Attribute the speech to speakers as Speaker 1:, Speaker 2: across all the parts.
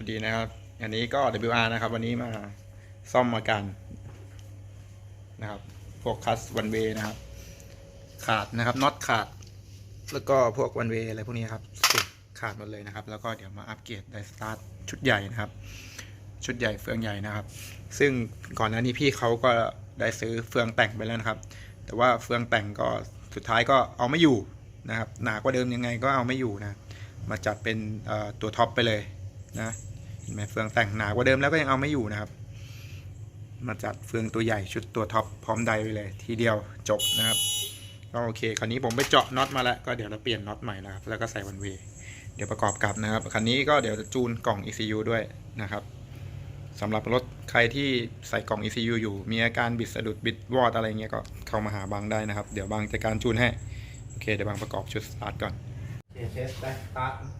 Speaker 1: ครับดีนะครับ อันนี้ก็ WR นะครับ วันนี้มาซ่อมอาการนะครับ พวกคัสวันเวนะครับ ขาดนะครับน็อตขาด แล้วก็พวกวันเวอะไรพวกนี้ครับขาดหมดเลยนะครับ แล้วก็เดี๋ยวมาอัปเกรดไดสตาร์ทชุดใหญ่นะครับ ชุดใหญ่เฟืองใหญ่นะครับ ซึ่งก่อนหน้านี้พี่เขาก็ได้ซื้อเฟืองแต่งไปแล้วนะครับ แต่ว่าเฟืองแต่งก็สุดท้ายก็เอาไม่อยู่นะครับ หนากว่าเดิมยังไงก็เอาไม่อยู่นะ มาจัดเป็นตัวท็อปไปเลยนะ เห็นไหมเฟืองแต่งหนากว่าเดิมแล้วก็ยังเอาไม่อยู่นะครับ มาจัดเฟืองตัวใหญ่ชุดตัวท็อปพร้อมไดไปเลย ทีเดียวจบนะครับก็โอเคคราวนี้ผมไปเจาะน็อตมาแล้วก็เดี๋ยวเราเปลี่ยนน็อตใหม่นะครับแล้วก็ใส่วันเวเดี๋ยวประกอบกับนะครับคันนี้ก็เดี๋ยวจะจูนกล่อง ECU ด้วยนะครับสำหรับรถใครที่ใส่กล่อง ECU อยู่ มีอาการบิดสะดุดบิดวอดอะไรเงี้ยก็เข้ามาหาบางได้นะครับ เดี๋ยวบางจัดการจูนให้ โอเค เดี๋ยวบางประกอบชุดสตาร์ทก่อน
Speaker 2: เทสได้สตาร์ท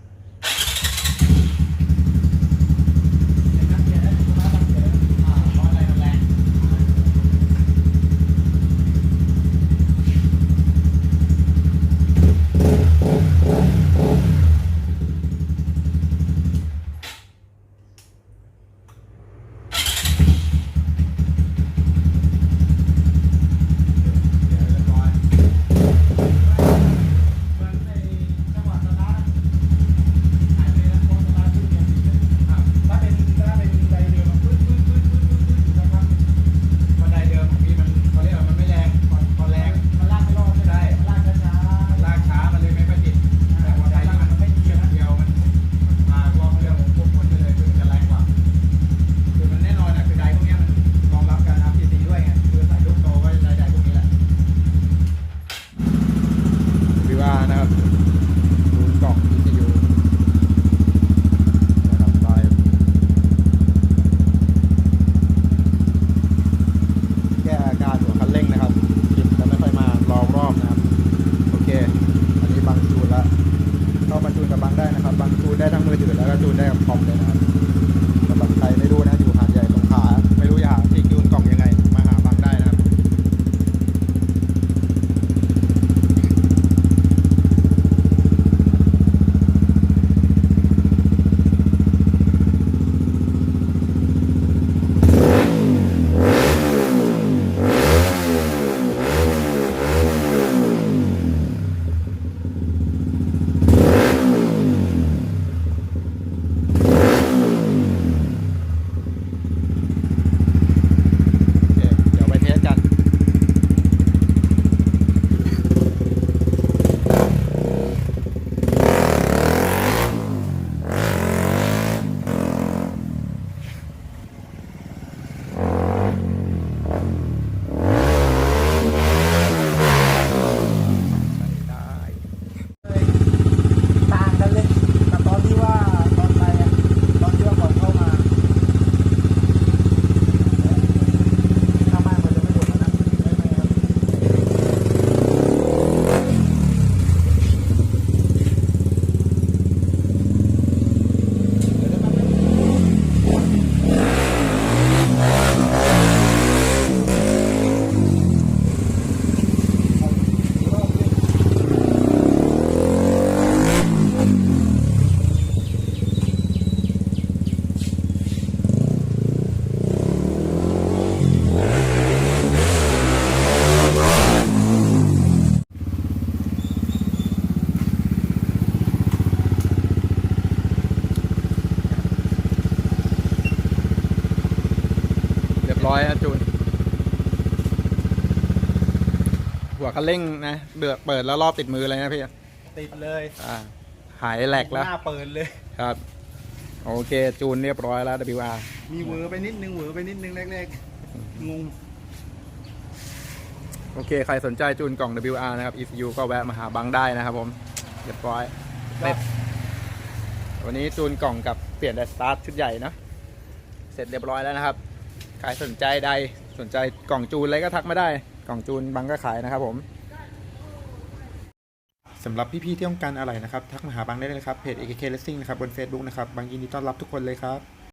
Speaker 2: รียบร้อ
Speaker 1: ยนะจูน หัว
Speaker 2: คั
Speaker 1: นเร่งนะเดือกเปิดแล้วรอบติดมือเลยนะพี่
Speaker 2: ติดเลย
Speaker 1: อ่าหายแหลกแล้ว
Speaker 2: หน้าเปิดเลย
Speaker 1: ครับ โอเค จูนเรียบร้อยแล้ว WR
Speaker 2: มีเหวอไปนิดนึงเหวอไปนิดนึงแรกๆ งง
Speaker 1: โอเค ใครสนใจจูนกล่อง WR นะครับ ECU ก็แวะมาหาบังได้นะครับผม เรียบร้อยเสร็จวันนี้จูนกล่องกับเปลี่ยนไดสตาร์ทชุดใหญ่เนอะเสร็จเรียบร้อยแล้วนะครับ ขายสนใจใดสนใจกล่องจูนอะไรก็ทักมาได้ กล่องจูนบังก็ขายนะครับผมสำหรับพี่ๆที่ต้องการอะไรนะครับ ทักมาหาบังได้เลยนะครับเพจ AKK Racing นะครับบน Facebook นะครับบังยินดีต้อนรับทุกคนเลยครับ